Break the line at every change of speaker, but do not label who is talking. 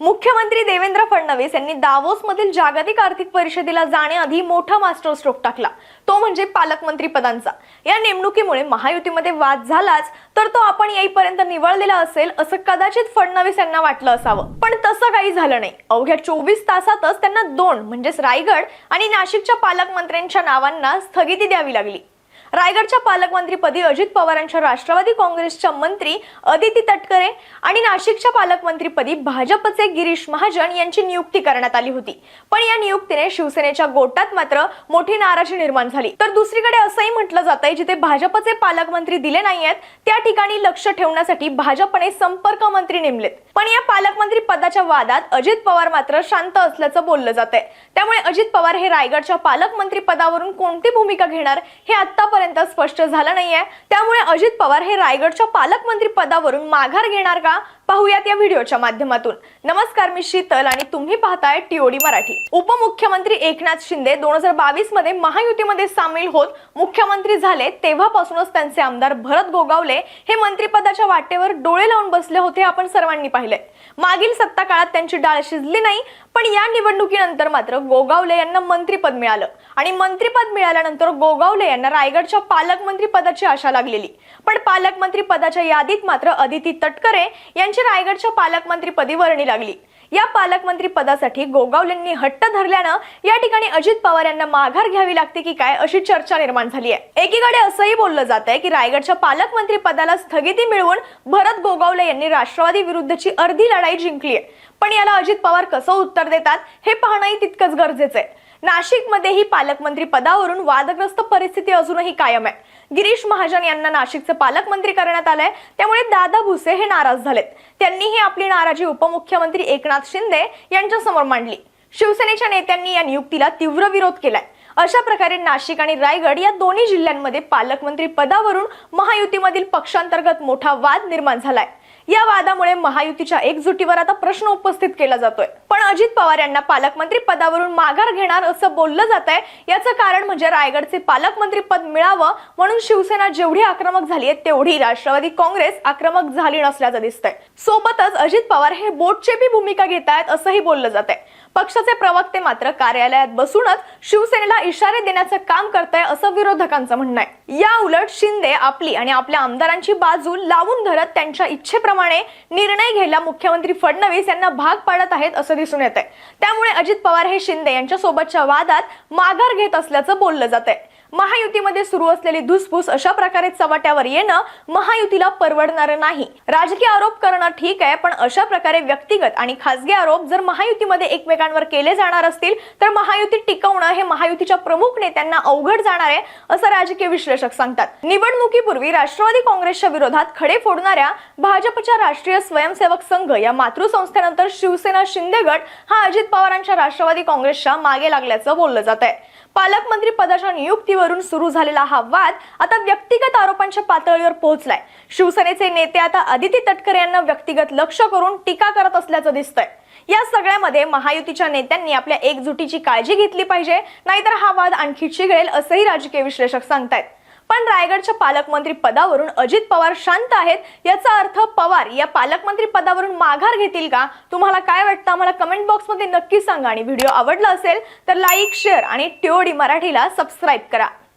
मुख्यमंत्री देवेंद्र फडणवीस यांनी दावोस मधील जागतिक आर्थिक परिषदेला जाण्याआधी मोठा मास्टर स्ट्रोक टाकला. तो म्हणजे पालकमंत्री पदांचा या नेमणुकीमुळे महायुतीमध्ये वाद झालाच तर तो आपण येईपर्यंत निवळलेला असेल असं कदाचित फडणवीस यांना वाटलं असावं. पण तसं काही झालं नाही. अवघ्या चोवीस तासातच त्यांना दोन म्हणजेच रायगड आणि नाशिकच्या पालकमंत्र्यांच्या नावांना स्थगिती द्यावी लागली. रायगडच्या पालकमंत्रीपदी अजित पवारांच्या राष्ट्रवादी काँग्रेसच्या मंत्री अदिती तटकरे आणि नाशिकच्या पालकमंत्रीपदी भाजपचे गिरीश महाजन यांची नियुक्ती करण्यात आली होती. पण या नियुक्तीने शिवसेनेच्या गोटात मात्र मोठी नाराजी निर्माण झाली. तर दुसरीकडे असंही म्हटलं जात आहे जिथे भाजपचे पालकमंत्री दिले नाहीयेत त्या ठिकाणी लक्ष ठेवण्यासाठी भाजपने संपर्क मंत्री नेमलेत. पण या पालकमंत्री पदाच्या वादात अजित पवार मात्र शांत असल्याचं बोललं जात आहे त्यामुळे अजित पवार हे रायगडच्या पालकमंत्री पदावरून कोणती भूमिका घेणार हे आतापर्यंत स्पष्ट झालं नाहीये. त्यामुळे अजित पवार हे रायगडच्या पालकमंत्री पदावरून माघार घेणार का? पाहूयात या व्हिडिओच्या माध्यमातून. नमस्कार मी शीतल आणि तुम्ही पाहताय टीओडी मराठी. उपमुख्यमंत्री एकनाथ शिंदे दोन हजार बावीसमध्ये महायुतीमध्ये सामील होत मुख्यमंत्री झाले तेव्हापासूनच त्यांचे आमदार भरत गोगावले हे मंत्रिपदाच्या वाटेवर डोळे लावून बसले होते आपण सर्वांनी पाहिले. मागील सत्ता काळात त्यांची डाळ शिजली नाही पण या निवडणुकीनंतर मात्र गोगावले यांना मंत्रीपद मिळालं. आणि मंत्रीपद मिळाल्यानंतर गोगावले यांना रायगडच्या पालकमंत्री पदाची आशा लागलेली. पण पालकमंत्री पदाच्या यादीत मात्र अदिती तटकरे यांची रायगडच्या पालकमंत्रीपदी वर्णी लागली. या पालकमंत्री पदासाठी गोगावलेंनी हट्ट धरल्यानं या ठिकाणी अजित पवार यांना माघार घ्यावी लागते की काय अशी चर्चा निर्माण झाली आहे. एकीकडे असंही बोललं जात आहे की रायगडच्या पालकमंत्री पदाला स्थगिती मिळवून भरत गोगावले यांनी राष्ट्रवादी विरुद्धची अर्धी लढाई जिंकली आहे. पण याला अजित पवार कसं उत्तर देतात हे पाहणंही तितकंच गरजेचं आहे. नाशिकमध्येही पालकमंत्री पदावरून वादग्रस्त परिस्थिती अजूनही कायम आहे. गिरीश महाजन यांना नाशिकचं पालकमंत्री करण्यात आलंय. त्यामुळे दादा भुसे हे नाराज झालेत. त्यांनीही आपली नाराजी उपमुख्यमंत्री एकनाथ शिंदे यांच्या समोर मांडली. शिवसेनेच्या नेत्यांनी या नियुक्तीला तीव्र विरोध केलाय. अशा प्रकारे नाशिक आणि रायगड या दोन्ही जिल्ह्यांमध्ये पालकमंत्री पदावरून महायुतीमधील पक्षांतर्गत मोठा वाद निर्माण झालाय. या वादामुळे महायुतीच्या एकजुटीवर आता प्रश्न उपस्थित केला जातोय. पण अजित पवार यांना पालकमंत्री पदावरून माघार घेणार असं बोललं जात आहे याचं कारण म्हणजे रायगडचे पालकमंत्री पद मिळावं म्हणून शिवसेना जेवढी आक्रमक झाली आहे तेवढी राष्ट्रवादी काँग्रेस आक्रमक झाली नसल्याचं दिसतंय. सोबतच अजित पवार हे बोटचेपी भूमिका घेत आहेत असंही बोललं जात आहे पक्षाचे प्रवक्ते मात्र कार्यालयात बसूनच शिवसेनेला इशारे देण्याचं काम करताय असं विरोधकांचं म्हणणं आहे. या उलट शिंदे आपली आणि आपल्या आमदारांची बाजू लावून धरत त्यांच्या इच्छेप्रमाणे निर्णय घ्यायला मुख्यमंत्री फडणवीस यांना भाग पाडत आहेत असं दिसून येत आहे त्यामुळे अजित पवार हे शिंदे यांच्या सोबतच्या वादात माघार घेत असल्याचं बोललं जात आहे महायुतीमध्ये सुरू असलेली धुसफूस अशा प्रकारे चव्हाट्यावर येणं महायुतीला परवडणारं नाही. राजकीय आरोप करणं ठीक आहे पण अशा प्रकारे व्यक्तिगत आणि खासगी आरोप जर महायुतीमध्ये एकमेकांवर केले जाणार असतील तर महायुती टिकवणं हे महायुतीच्या प्रमुख नेत्यांना अवघड जाणार आहे असं राजकीय विश्लेषक सांगतात. निवडणुकीपूर्वी राष्ट्रवादी काँग्रेसच्या विरोधात खडे फोडणाऱ्या भाजपच्या राष्ट्रीय स्वयंसेवक संघ या मातृसंस्थेनंतर शिवसेना शिंदे गट हा अजित पवारांच्या राष्ट्रवादी काँग्रेसच्या मागे लागल्याचं बोललं जात आहे पालकमंत्री पदाच्या नियुक्तीवरून सुरू झालेला हा वाद आता व्यक्तिगत आरोपांच्या पातळीवर पोहोचलाय. शिवसेनेचे नेते आता अदिती तटकरे यांना व्यक्तिगत लक्ष करून टीका करत असल्याचं दिसतंय. या सगळ्यामध्ये महायुतीच्या नेत्यांनी आपल्या एकजुटीची काळजी घेतली पाहिजे नाहीतर हा वाद आणखी चिघळेल असंही राजकीय विश्लेषक सांगतायत. पण रायगडच्या पालकमंत्री पदावरून अजित पवार शांत आहेत याचा अर्थ पवार या पालकमंत्री पदावरून माघार घेतील का? तुम्हाला काय वाटतं? आम्हाला कमेंट बॉक्समध्ये नक्की सांगा. आणि व्हिडिओ आवडला असेल तर लाईक शेअर आणि टीओडी मराठीला सबस्क्राईब करा.